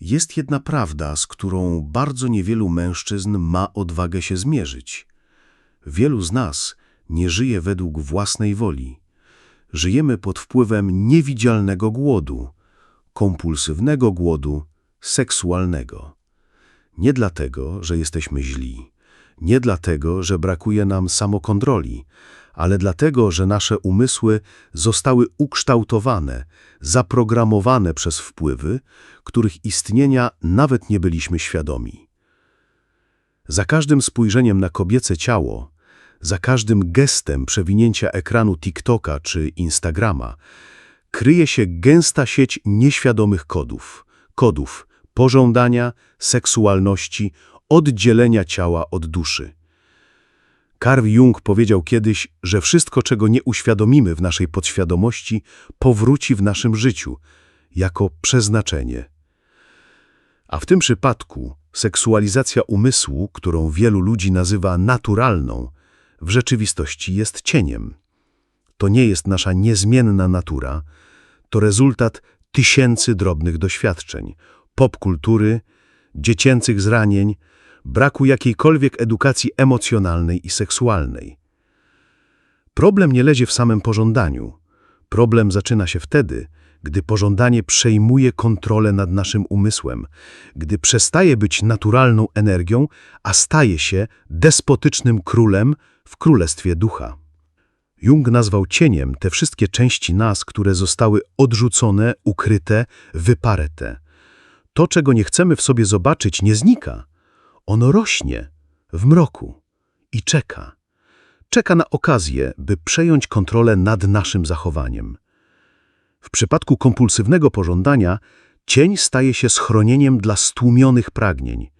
Jest jedna prawda, z którą bardzo niewielu mężczyzn ma odwagę się zmierzyć. Wielu z nas nie żyje według własnej woli. Żyjemy pod wpływem niewidzialnego głodu, kompulsywnego głodu seksualnego. Nie dlatego, że jesteśmy źli, nie dlatego, że brakuje nam samokontroli, ale dlatego, że nasze umysły zostały ukształtowane, zaprogramowane przez wpływy, których istnienia nawet nie byliśmy świadomi. Za każdym spojrzeniem na kobiece ciało, za każdym gestem przewinięcia ekranu TikToka czy Instagrama kryje się gęsta sieć nieświadomych kodów, kodów pożądania, seksualności, oddzielenia ciała od duszy. Carl Jung powiedział kiedyś, że wszystko, czego nie uświadomimy w naszej podświadomości, powróci w naszym życiu jako przeznaczenie. A w tym przypadku seksualizacja umysłu, którą wielu ludzi nazywa naturalną, w rzeczywistości jest cieniem. To nie jest nasza niezmienna natura, to rezultat tysięcy drobnych doświadczeń, popkultury, dziecięcych zranień, braku jakiejkolwiek edukacji emocjonalnej i seksualnej. Problem nie leży w samym pożądaniu. Problem zaczyna się wtedy, gdy pożądanie przejmuje kontrolę nad naszym umysłem, gdy przestaje być naturalną energią, a staje się despotycznym królem w królestwie ducha. Jung nazwał cieniem te wszystkie części nas, które zostały odrzucone, ukryte, wyparete. To, czego nie chcemy w sobie zobaczyć, nie znika. Ono rośnie w mroku i czeka. Czeka na okazję, by przejąć kontrolę nad naszym zachowaniem. W przypadku kompulsywnego pożądania cień staje się schronieniem dla stłumionych pragnień,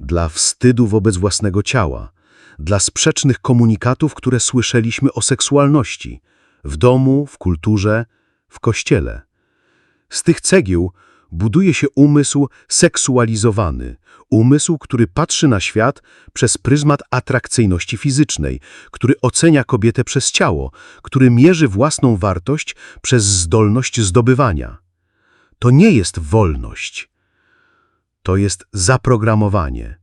dla wstydu wobec własnego ciała, dla sprzecznych komunikatów, które słyszeliśmy o seksualności w domu, w kulturze, w kościele. Z tych cegieł buduje się umysł seksualizowany, umysł, który patrzy na świat przez pryzmat atrakcyjności fizycznej, który ocenia kobietę przez ciało, który mierzy własną wartość przez zdolność zdobywania. To nie jest wolność. To jest zaprogramowanie.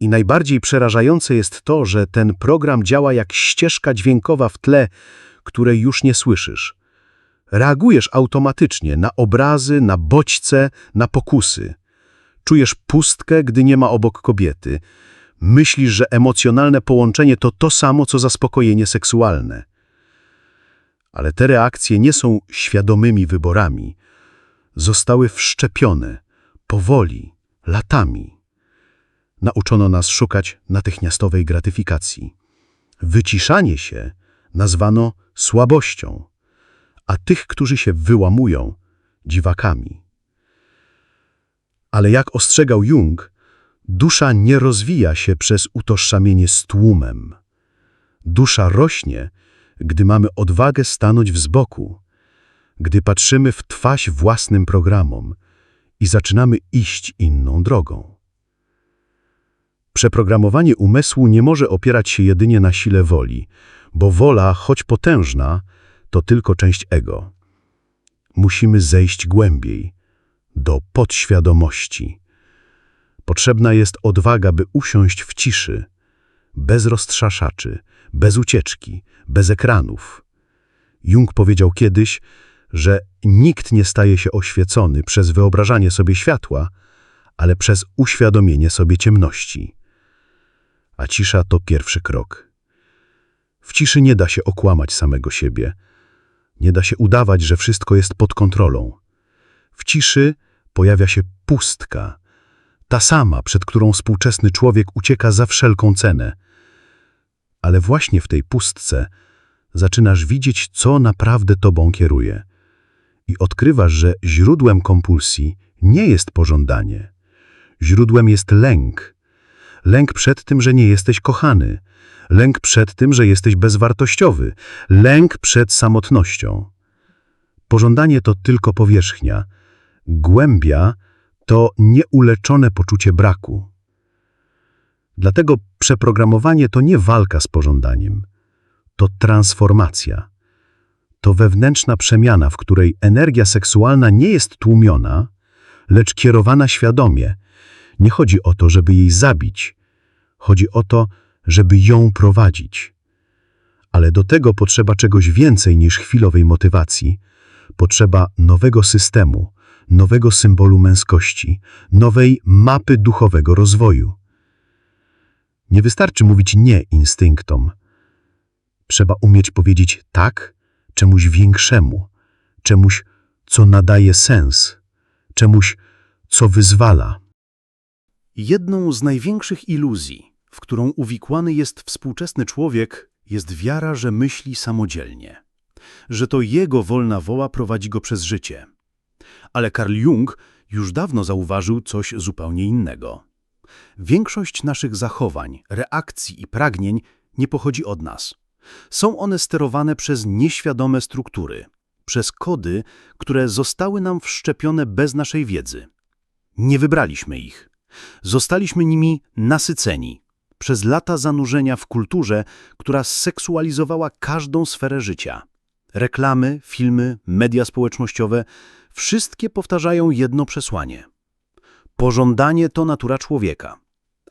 I najbardziej przerażające jest to, że ten program działa jak ścieżka dźwiękowa w tle, której już nie słyszysz. Reagujesz automatycznie na obrazy, na bodźce, na pokusy. Czujesz pustkę, gdy nie ma obok kobiety. Myślisz, że emocjonalne połączenie to to samo, co zaspokojenie seksualne. Ale te reakcje nie są świadomymi wyborami. Zostały wszczepione, powoli, latami. Nauczono nas szukać natychmiastowej gratyfikacji. Wyciszanie się nazwano słabością a tych, którzy się wyłamują, dziwakami. Ale jak ostrzegał Jung, dusza nie rozwija się przez utożsamienie z tłumem. Dusza rośnie, gdy mamy odwagę stanąć w zboku, gdy patrzymy w twarz własnym programom i zaczynamy iść inną drogą. Przeprogramowanie umysłu nie może opierać się jedynie na sile woli, bo wola, choć potężna, to tylko część ego. Musimy zejść głębiej, do podświadomości. Potrzebna jest odwaga, by usiąść w ciszy, bez roztrzaszaczy, bez ucieczki, bez ekranów. Jung powiedział kiedyś, że nikt nie staje się oświecony przez wyobrażanie sobie światła, ale przez uświadomienie sobie ciemności. A cisza to pierwszy krok. W ciszy nie da się okłamać samego siebie – nie da się udawać, że wszystko jest pod kontrolą. W ciszy pojawia się pustka, ta sama, przed którą współczesny człowiek ucieka za wszelką cenę. Ale właśnie w tej pustce zaczynasz widzieć, co naprawdę tobą kieruje. I odkrywasz, że źródłem kompulsji nie jest pożądanie. Źródłem jest lęk. Lęk przed tym, że nie jesteś kochany, lęk przed tym, że jesteś bezwartościowy, lęk przed samotnością. Pożądanie to tylko powierzchnia, głębia to nieuleczone poczucie braku. Dlatego przeprogramowanie to nie walka z pożądaniem, to transformacja. To wewnętrzna przemiana, w której energia seksualna nie jest tłumiona, lecz kierowana świadomie. Nie chodzi o to, żeby jej zabić. Chodzi o to, żeby ją prowadzić. Ale do tego potrzeba czegoś więcej niż chwilowej motywacji. Potrzeba nowego systemu, nowego symbolu męskości, nowej mapy duchowego rozwoju. Nie wystarczy mówić nie instynktom. Trzeba umieć powiedzieć tak czemuś większemu, czemuś, co nadaje sens, czemuś, co wyzwala. Jedną z największych iluzji, w którą uwikłany jest współczesny człowiek, jest wiara, że myśli samodzielnie, że to jego wolna woła prowadzi go przez życie. Ale Carl Jung już dawno zauważył coś zupełnie innego. Większość naszych zachowań, reakcji i pragnień nie pochodzi od nas. Są one sterowane przez nieświadome struktury, przez kody, które zostały nam wszczepione bez naszej wiedzy. Nie wybraliśmy ich. Zostaliśmy nimi nasyceni przez lata zanurzenia w kulturze, która seksualizowała każdą sferę życia. Reklamy, filmy, media społecznościowe wszystkie powtarzają jedno przesłanie. Pożądanie to natura człowieka,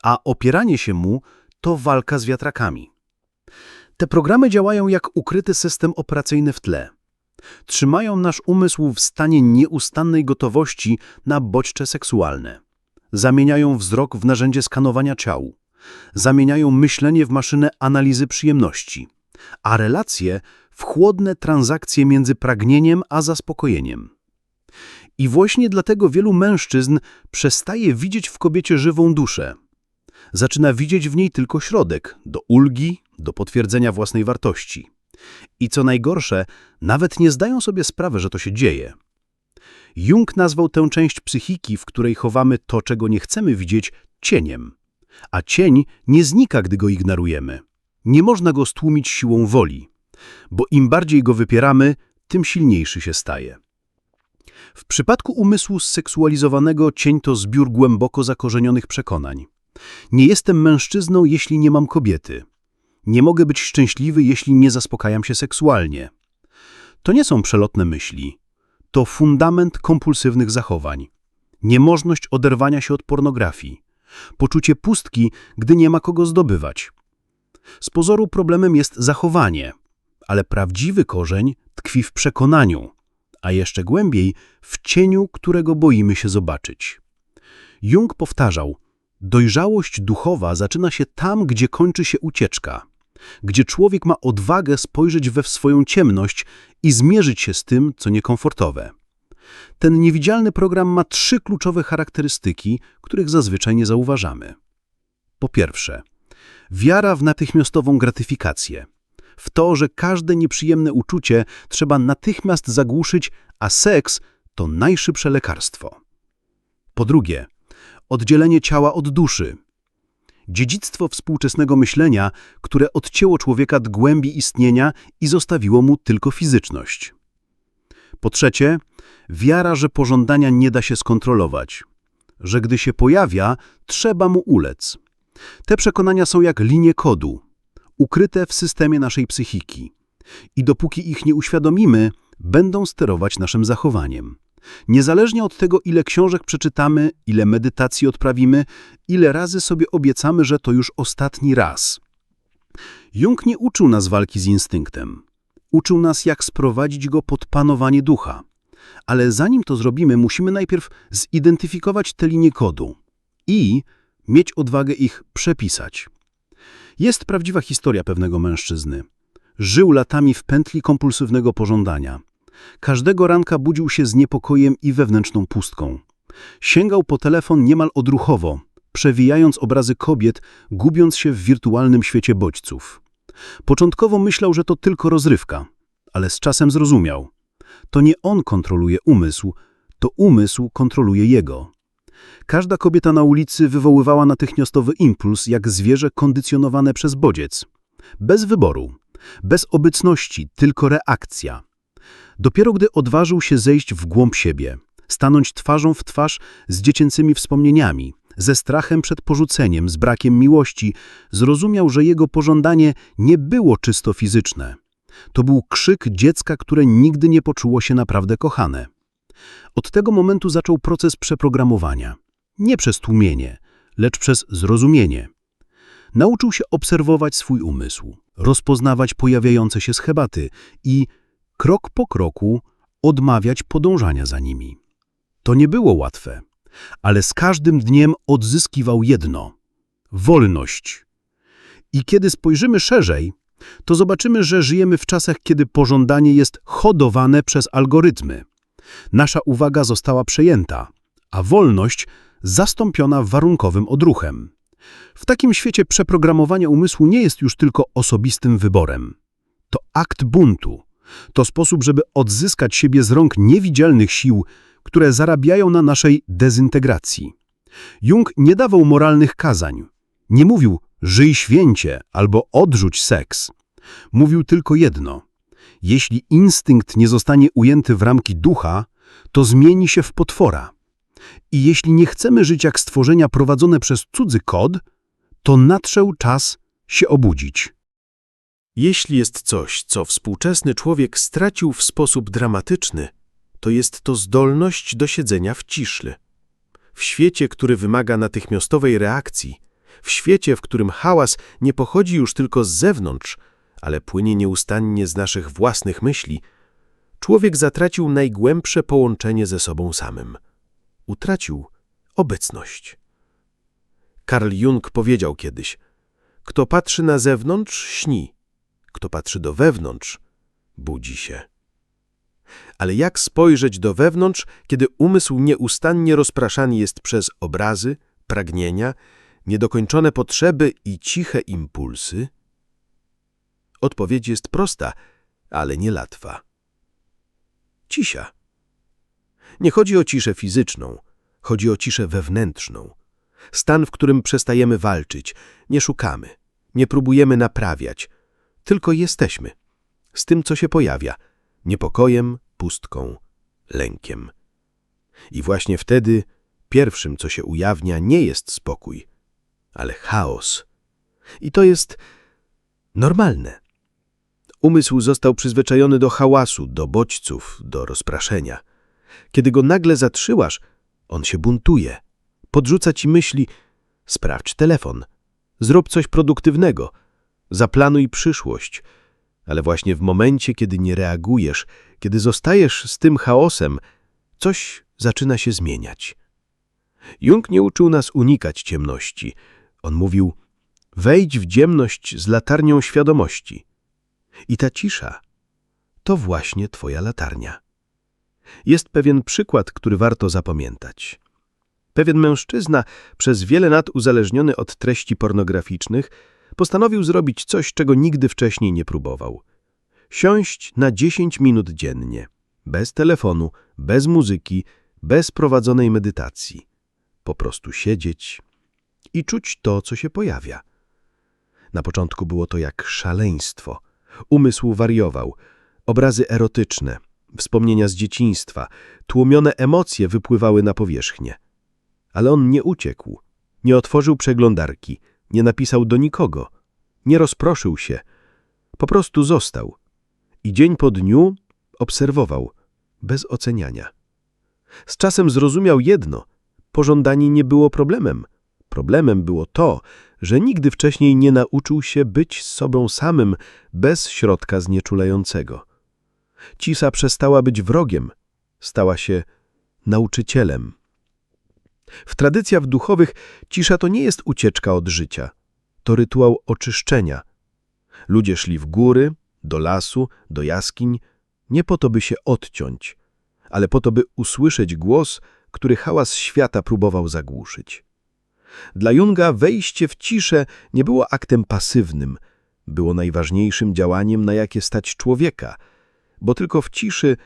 a opieranie się mu to walka z wiatrakami. Te programy działają jak ukryty system operacyjny w tle. Trzymają nasz umysł w stanie nieustannej gotowości na bodźce seksualne. Zamieniają wzrok w narzędzie skanowania ciał. Zamieniają myślenie w maszynę analizy przyjemności, a relacje w chłodne transakcje między pragnieniem a zaspokojeniem. I właśnie dlatego wielu mężczyzn przestaje widzieć w kobiecie żywą duszę. Zaczyna widzieć w niej tylko środek do ulgi, do potwierdzenia własnej wartości. I co najgorsze, nawet nie zdają sobie sprawy, że to się dzieje. Jung nazwał tę część psychiki, w której chowamy to, czego nie chcemy widzieć, cieniem. A cień nie znika, gdy go ignorujemy. Nie można go stłumić siłą woli, bo im bardziej go wypieramy, tym silniejszy się staje. W przypadku umysłu zseksualizowanego cień to zbiór głęboko zakorzenionych przekonań. Nie jestem mężczyzną, jeśli nie mam kobiety. Nie mogę być szczęśliwy, jeśli nie zaspokajam się seksualnie. To nie są przelotne myśli. To fundament kompulsywnych zachowań. Niemożność oderwania się od pornografii. Poczucie pustki, gdy nie ma kogo zdobywać. Z pozoru problemem jest zachowanie, ale prawdziwy korzeń tkwi w przekonaniu, a jeszcze głębiej w cieniu, którego boimy się zobaczyć. Jung powtarzał, dojrzałość duchowa zaczyna się tam, gdzie kończy się ucieczka, gdzie człowiek ma odwagę spojrzeć we swoją ciemność i zmierzyć się z tym, co niekomfortowe. Ten niewidzialny program ma trzy kluczowe charakterystyki, których zazwyczaj nie zauważamy. Po pierwsze, wiara w natychmiastową gratyfikację. W to, że każde nieprzyjemne uczucie trzeba natychmiast zagłuszyć, a seks to najszybsze lekarstwo. Po drugie, oddzielenie ciała od duszy. Dziedzictwo współczesnego myślenia, które odcięło człowieka od głębi istnienia i zostawiło mu tylko fizyczność. Po trzecie, wiara, że pożądania nie da się skontrolować, że gdy się pojawia, trzeba mu ulec. Te przekonania są jak linie kodu, ukryte w systemie naszej psychiki. I dopóki ich nie uświadomimy, będą sterować naszym zachowaniem. Niezależnie od tego, ile książek przeczytamy, ile medytacji odprawimy, ile razy sobie obiecamy, że to już ostatni raz. Jung nie uczył nas walki z instynktem. Uczył nas, jak sprowadzić go pod panowanie ducha. Ale zanim to zrobimy, musimy najpierw zidentyfikować te linie kodu i mieć odwagę ich przepisać. Jest prawdziwa historia pewnego mężczyzny. Żył latami w pętli kompulsywnego pożądania. Każdego ranka budził się z niepokojem i wewnętrzną pustką. Sięgał po telefon niemal odruchowo, przewijając obrazy kobiet, gubiąc się w wirtualnym świecie bodźców. Początkowo myślał, że to tylko rozrywka, ale z czasem zrozumiał. To nie on kontroluje umysł, to umysł kontroluje jego. Każda kobieta na ulicy wywoływała natychmiastowy impuls, jak zwierzę kondycjonowane przez bodziec. Bez wyboru, bez obecności, tylko reakcja. Dopiero gdy odważył się zejść w głąb siebie, stanąć twarzą w twarz z dziecięcymi wspomnieniami, ze strachem przed porzuceniem, z brakiem miłości, zrozumiał, że jego pożądanie nie było czysto fizyczne. To był krzyk dziecka, które nigdy nie poczuło się naprawdę kochane. Od tego momentu zaczął proces przeprogramowania. Nie przez tłumienie, lecz przez zrozumienie. Nauczył się obserwować swój umysł, rozpoznawać pojawiające się schematy i krok po kroku odmawiać podążania za nimi. To nie było łatwe, ale z każdym dniem odzyskiwał jedno – wolność. I kiedy spojrzymy szerzej, to zobaczymy, że żyjemy w czasach, kiedy pożądanie jest hodowane przez algorytmy. Nasza uwaga została przejęta, a wolność zastąpiona warunkowym odruchem. W takim świecie przeprogramowanie umysłu nie jest już tylko osobistym wyborem. To akt buntu. To sposób, żeby odzyskać siebie z rąk niewidzialnych sił, które zarabiają na naszej dezintegracji. Jung nie dawał moralnych kazań. Nie mówił żyj święcie albo odrzuć seks. Mówił tylko jedno. Jeśli instynkt nie zostanie ujęty w ramki ducha, to zmieni się w potwora. I jeśli nie chcemy żyć jak stworzenia prowadzone przez cudzy kod, to nadszedł czas się obudzić. Jeśli jest coś, co współczesny człowiek stracił w sposób dramatyczny, to jest to zdolność do siedzenia w ciszy. W świecie, który wymaga natychmiastowej reakcji, w świecie, w którym hałas nie pochodzi już tylko z zewnątrz, ale płynie nieustannie z naszych własnych myśli, człowiek zatracił najgłębsze połączenie ze sobą samym. Utracił obecność. Karl Jung powiedział kiedyś: Kto patrzy na zewnątrz, śni, kto patrzy do wewnątrz, budzi się. Ale jak spojrzeć do wewnątrz, kiedy umysł nieustannie rozpraszany jest przez obrazy, pragnienia, niedokończone potrzeby i ciche impulsy? Odpowiedź jest prosta, ale nie łatwa. Cisza. Nie chodzi o ciszę fizyczną, chodzi o ciszę wewnętrzną. Stan, w którym przestajemy walczyć, nie szukamy, nie próbujemy naprawiać, tylko jesteśmy. Z tym, co się pojawia, niepokojem, pustką, lękiem. I właśnie wtedy pierwszym, co się ujawnia, nie jest spokój, ale chaos. I to jest normalne. Umysł został przyzwyczajony do hałasu, do bodźców, do rozpraszenia. Kiedy go nagle zatrzymasz, on się buntuje. Podrzuca ci myśli, sprawdź telefon, zrób coś produktywnego, zaplanuj przyszłość. Ale właśnie w momencie, kiedy nie reagujesz, kiedy zostajesz z tym chaosem, coś zaczyna się zmieniać. Jung nie uczył nas unikać ciemności. On mówił, wejdź w ciemność z latarnią świadomości. I ta cisza to właśnie twoja latarnia. Jest pewien przykład, który warto zapamiętać. Pewien mężczyzna, przez wiele lat uzależniony od treści pornograficznych, postanowił zrobić coś, czego nigdy wcześniej nie próbował. Siąść na 10 minut dziennie, bez telefonu, bez muzyki, bez prowadzonej medytacji. Po prostu siedzieć i czuć to, co się pojawia. Na początku było to jak szaleństwo. Umysł wariował. Obrazy erotyczne, wspomnienia z dzieciństwa, tłumione emocje wypływały na powierzchnię. Ale on nie uciekł, nie otworzył przeglądarki, nie napisał do nikogo, nie rozproszył się. Po prostu został. I dzień po dniu obserwował, bez oceniania. Z czasem zrozumiał jedno. Pożądanie nie było problemem. Problemem było to, że nigdy wcześniej nie nauczył się być z sobą samym bez środka znieczulającego. Cisza przestała być wrogiem, stała się nauczycielem. W tradycjach duchowych cisza to nie jest ucieczka od życia, to rytuał oczyszczenia. Ludzie szli w góry, do lasu, do jaskiń, nie po to, by się odciąć, ale po to, by usłyszeć głos, który hałas świata próbował zagłuszyć. Dla Junga wejście w ciszę nie było aktem pasywnym, było najważniejszym działaniem, na jakie stać człowieka, bo tylko w ciszy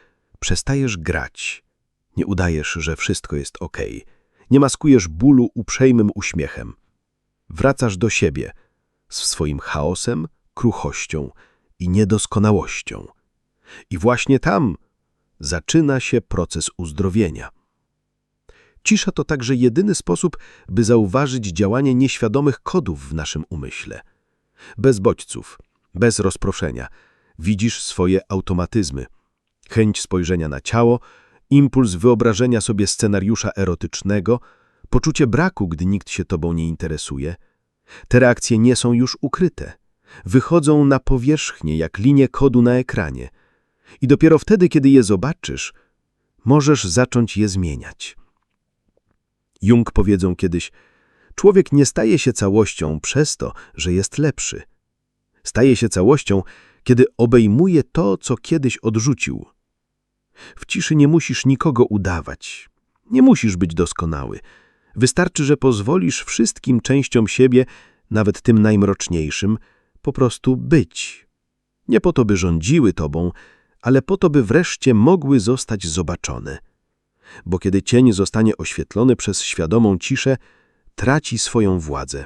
przestajesz grać. Nie udajesz, że wszystko jest ok. Nie maskujesz bólu uprzejmym uśmiechem. Wracasz do siebie z swoim chaosem, kruchością i niedoskonałością. I właśnie tam zaczyna się proces uzdrowienia. Cisza to także jedyny sposób, by zauważyć działanie nieświadomych kodów w naszym umyśle. Bez bodźców, bez rozproszenia, widzisz swoje automatyzmy, chęć spojrzenia na ciało impuls wyobrażenia sobie scenariusza erotycznego, poczucie braku, gdy nikt się tobą nie interesuje. Te reakcje nie są już ukryte. Wychodzą na powierzchnię jak linie kodu na ekranie. I dopiero wtedy, kiedy je zobaczysz, możesz zacząć je zmieniać. Jung powiedzą kiedyś, człowiek nie staje się całością przez to, że jest lepszy. Staje się całością, kiedy obejmuje to, co kiedyś odrzucił. W ciszy nie musisz nikogo udawać. Nie musisz być doskonały. Wystarczy, że pozwolisz wszystkim częściom siebie, nawet tym najmroczniejszym, po prostu być. Nie po to, by rządziły tobą, ale po to, by wreszcie mogły zostać zobaczone. Bo kiedy cień zostanie oświetlony przez świadomą ciszę, traci swoją władzę.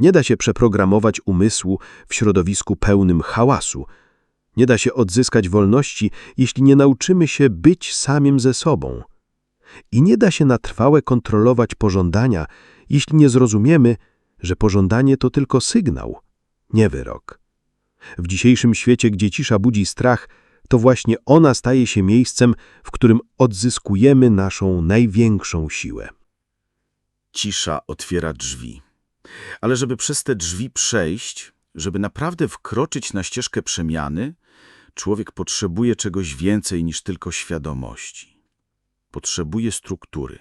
Nie da się przeprogramować umysłu w środowisku pełnym hałasu. Nie da się odzyskać wolności, jeśli nie nauczymy się być samym ze sobą. I nie da się na trwałe kontrolować pożądania, jeśli nie zrozumiemy, że pożądanie to tylko sygnał, nie wyrok. W dzisiejszym świecie, gdzie cisza budzi strach, to właśnie ona staje się miejscem, w którym odzyskujemy naszą największą siłę. Cisza otwiera drzwi. Ale żeby przez te drzwi przejść, żeby naprawdę wkroczyć na ścieżkę przemiany, człowiek potrzebuje czegoś więcej niż tylko świadomości. Potrzebuje struktury.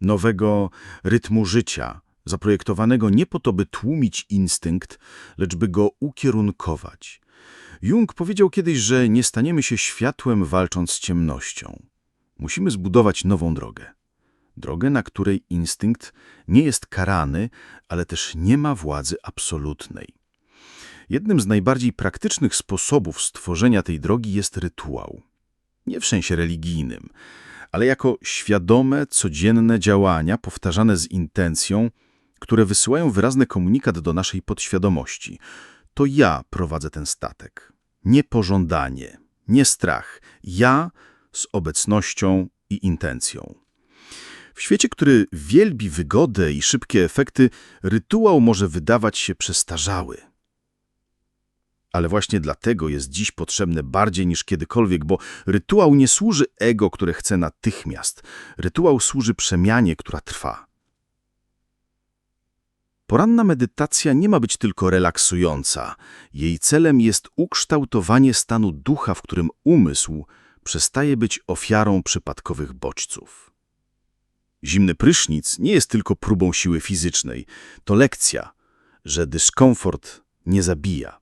Nowego rytmu życia, zaprojektowanego nie po to, by tłumić instynkt, lecz by go ukierunkować. Jung powiedział kiedyś, że nie staniemy się światłem walcząc z ciemnością. Musimy zbudować nową drogę. Drogę, na której instynkt nie jest karany, ale też nie ma władzy absolutnej. Jednym z najbardziej praktycznych sposobów stworzenia tej drogi jest rytuał. Nie w sensie religijnym, ale jako świadome, codzienne działania powtarzane z intencją, które wysyłają wyraźny komunikat do naszej podświadomości. To ja prowadzę ten statek. Nie pożądanie, nie strach. Ja z obecnością i intencją. W świecie, który wielbi wygodę i szybkie efekty, rytuał może wydawać się przestarzały. Ale właśnie dlatego jest dziś potrzebny bardziej niż kiedykolwiek, bo rytuał nie służy ego, które chce natychmiast. Rytuał służy przemianie, która trwa. Poranna medytacja nie ma być tylko relaksująca. Jej celem jest ukształtowanie stanu ducha, w którym umysł przestaje być ofiarą przypadkowych bodźców. Zimny prysznic nie jest tylko próbą siły fizycznej. To lekcja, że dyskomfort nie zabija,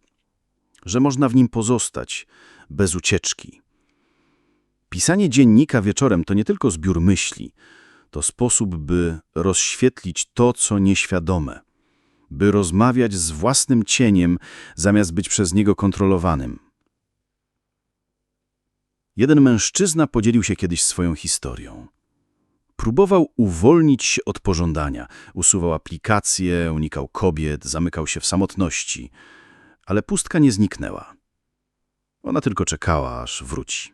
że można w nim pozostać bez ucieczki. Pisanie dziennika wieczorem to nie tylko zbiór myśli, to sposób, by rozświetlić to, co nieświadome, by rozmawiać z własnym cieniem, zamiast być przez niego kontrolowanym. Jeden mężczyzna podzielił się kiedyś swoją historią. Próbował uwolnić się od pożądania. Usuwał aplikacje, unikał kobiet, zamykał się w samotności. Ale pustka nie zniknęła. Ona tylko czekała, aż wróci.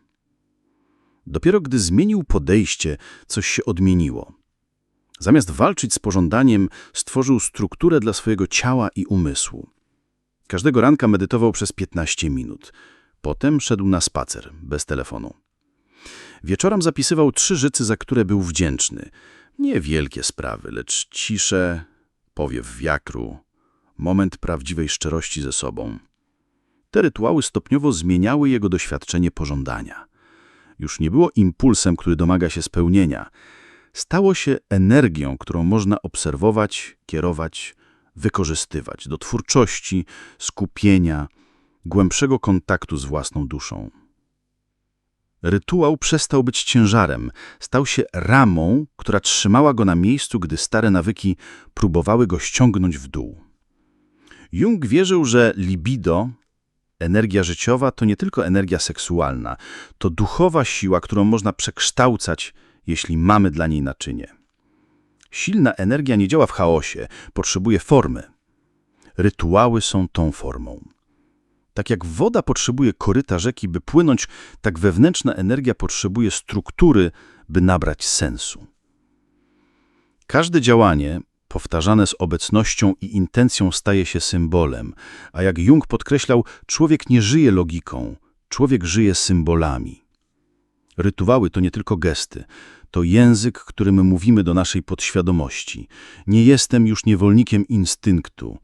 Dopiero gdy zmienił podejście, coś się odmieniło. Zamiast walczyć z pożądaniem, stworzył strukturę dla swojego ciała i umysłu. Każdego ranka medytował przez 15 minut. Potem szedł na spacer, bez telefonu. Wieczorem zapisywał trzy rzeczy, za które był wdzięczny. Nie wielkie sprawy, lecz ciszę, powiew wiatru, moment prawdziwej szczerości ze sobą. Te rytuały stopniowo zmieniały jego doświadczenie pożądania. Już nie było impulsem, który domaga się spełnienia. Stało się energią, którą można obserwować, kierować, wykorzystywać do twórczości, skupienia, głębszego kontaktu z własną duszą. Rytuał przestał być ciężarem, stał się ramą, która trzymała go na miejscu, gdy stare nawyki próbowały go ściągnąć w dół. Jung wierzył, że libido, energia życiowa, to nie tylko energia seksualna, to duchowa siła, którą można przekształcać, jeśli mamy dla niej naczynie. Silna energia nie działa w chaosie, potrzebuje formy. Rytuały są tą formą. Tak jak woda potrzebuje koryta rzeki, by płynąć, tak wewnętrzna energia potrzebuje struktury, by nabrać sensu. Każde działanie powtarzane z obecnością i intencją staje się symbolem, a jak Jung podkreślał, człowiek nie żyje logiką, człowiek żyje symbolami. Rytuały to nie tylko gesty, to język, którym mówimy do naszej podświadomości. Nie jestem już niewolnikiem instynktu.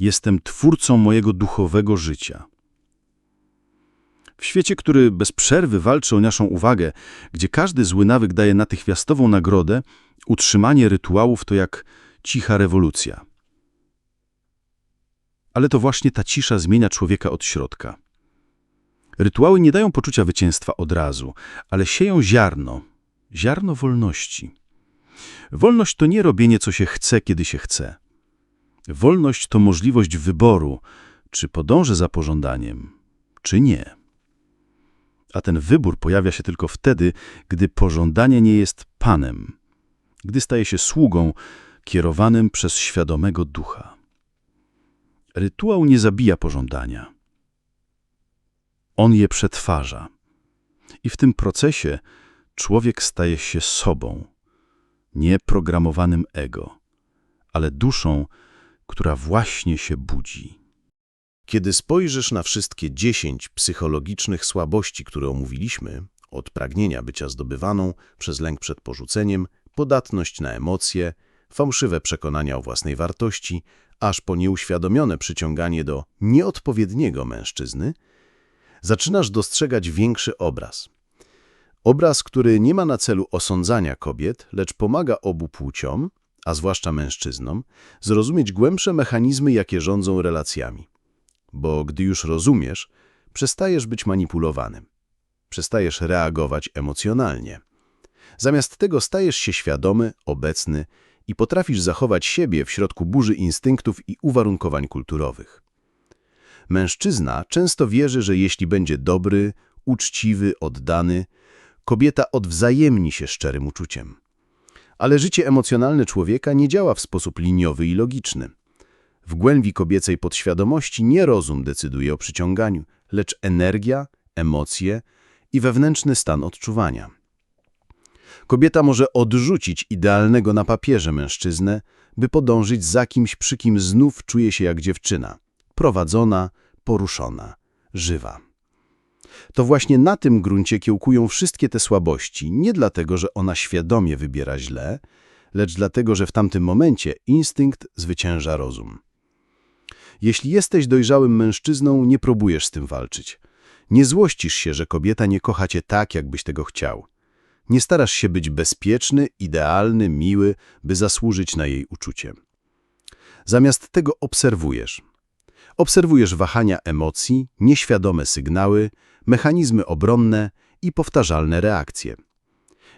Jestem twórcą mojego duchowego życia. W świecie, który bez przerwy walczy o naszą uwagę, gdzie każdy zły nawyk daje natychmiastową nagrodę, utrzymanie rytuałów to jak cicha rewolucja. Ale to właśnie ta cisza zmienia człowieka od środka. Rytuały nie dają poczucia zwycięstwa od razu, ale sieją ziarno, ziarno wolności. Wolność to nie robienie, co się chce, kiedy się chce. Wolność to możliwość wyboru, czy podążę za pożądaniem, czy nie. A ten wybór pojawia się tylko wtedy, gdy pożądanie nie jest panem, gdy staje się sługą kierowanym przez świadomego ducha. Rytuał nie zabija pożądania. On je przetwarza. I w tym procesie człowiek staje się sobą, nie programowanym ego, ale duszą, która właśnie się budzi. Kiedy spojrzysz na wszystkie dziesięć psychologicznych słabości, które omówiliśmy, od pragnienia bycia zdobywaną przez lęk przed porzuceniem, podatność na emocje, fałszywe przekonania o własnej wartości, aż po nieuświadomione przyciąganie do nieodpowiedniego mężczyzny, zaczynasz dostrzegać większy obraz. Obraz, który nie ma na celu osądzania kobiet, lecz pomaga obu płciom, a zwłaszcza mężczyznom, zrozumieć głębsze mechanizmy, jakie rządzą relacjami. Bo gdy już rozumiesz, przestajesz być manipulowanym. Przestajesz reagować emocjonalnie. Zamiast tego stajesz się świadomy, obecny i potrafisz zachować siebie w środku burzy instynktów i uwarunkowań kulturowych. Mężczyzna często wierzy, że jeśli będzie dobry, uczciwy, oddany, kobieta odwzajemni się szczerym uczuciem. Ale życie emocjonalne człowieka nie działa w sposób liniowy i logiczny. W głębi kobiecej podświadomości nie rozum decyduje o przyciąganiu, lecz energia, emocje i wewnętrzny stan odczuwania. Kobieta może odrzucić idealnego na papierze mężczyznę, by podążyć za kimś, przy kim znów czuje się jak dziewczyna, prowadzona, poruszona, żywa. To właśnie na tym gruncie kiełkują wszystkie te słabości, nie dlatego, że ona świadomie wybiera źle, lecz dlatego, że w tamtym momencie instynkt zwycięża rozum. Jeśli jesteś dojrzałym mężczyzną, nie próbujesz z tym walczyć. Nie złościsz się, że kobieta nie kocha cię tak, jakbyś tego chciał. Nie starasz się być bezpieczny, idealny, miły, by zasłużyć na jej uczucie. Zamiast tego obserwujesz. Obserwujesz wahania emocji, nieświadome sygnały, mechanizmy obronne i powtarzalne reakcje.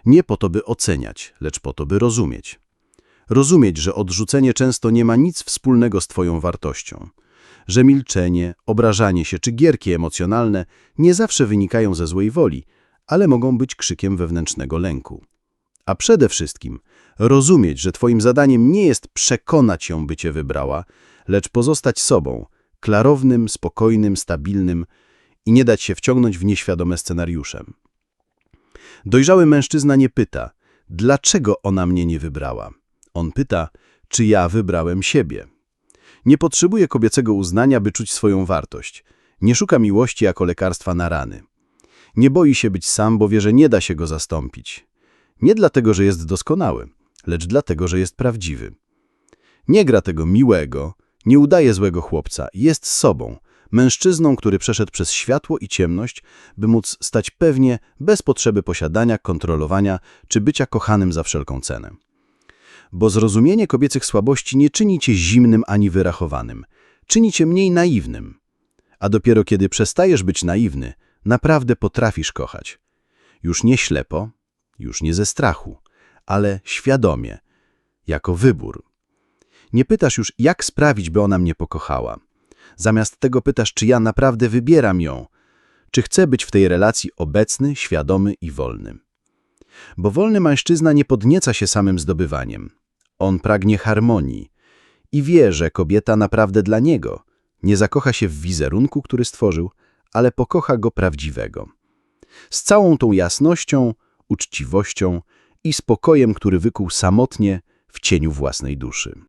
Nie po to, by oceniać, lecz po to, by rozumieć. Rozumieć, że odrzucenie często nie ma nic wspólnego z Twoją wartością. Że milczenie, obrażanie się czy gierki emocjonalne nie zawsze wynikają ze złej woli, ale mogą być krzykiem wewnętrznego lęku. A przede wszystkim rozumieć, że Twoim zadaniem nie jest przekonać ją, by Cię wybrała, lecz pozostać sobą, klarownym, spokojnym, stabilnym i nie dać się wciągnąć w nieświadome scenariusze. Dojrzały mężczyzna nie pyta, dlaczego ona mnie nie wybrała. On pyta, czy ja wybrałem siebie. Nie potrzebuje kobiecego uznania, by czuć swoją wartość. Nie szuka miłości jako lekarstwa na rany. Nie boi się być sam, bo wie, że nie da się go zastąpić. Nie dlatego, że jest doskonały, lecz dlatego, że jest prawdziwy. Nie gra tego miłego, nie udaje złego chłopca, jest sobą, mężczyzną, który przeszedł przez światło i ciemność, by móc stać pewnie, bez potrzeby posiadania, kontrolowania czy bycia kochanym za wszelką cenę. Bo zrozumienie kobiecych słabości nie czyni cię zimnym ani wyrachowanym, czyni cię mniej naiwnym. A dopiero kiedy przestajesz być naiwny, naprawdę potrafisz kochać. Już nie ślepo, już nie ze strachu, ale świadomie, jako wybór. Nie pytasz już, jak sprawić, by ona mnie pokochała. Zamiast tego pytasz, czy ja naprawdę wybieram ją, czy chcę być w tej relacji obecny, świadomy i wolny. Bo wolny mężczyzna nie podnieca się samym zdobywaniem. On pragnie harmonii i wie, że kobieta naprawdę dla niego nie zakocha się w wizerunku, który stworzył, ale pokocha go prawdziwego. Z całą tą jasnością, uczciwością i spokojem, który wykuł samotnie w cieniu własnej duszy.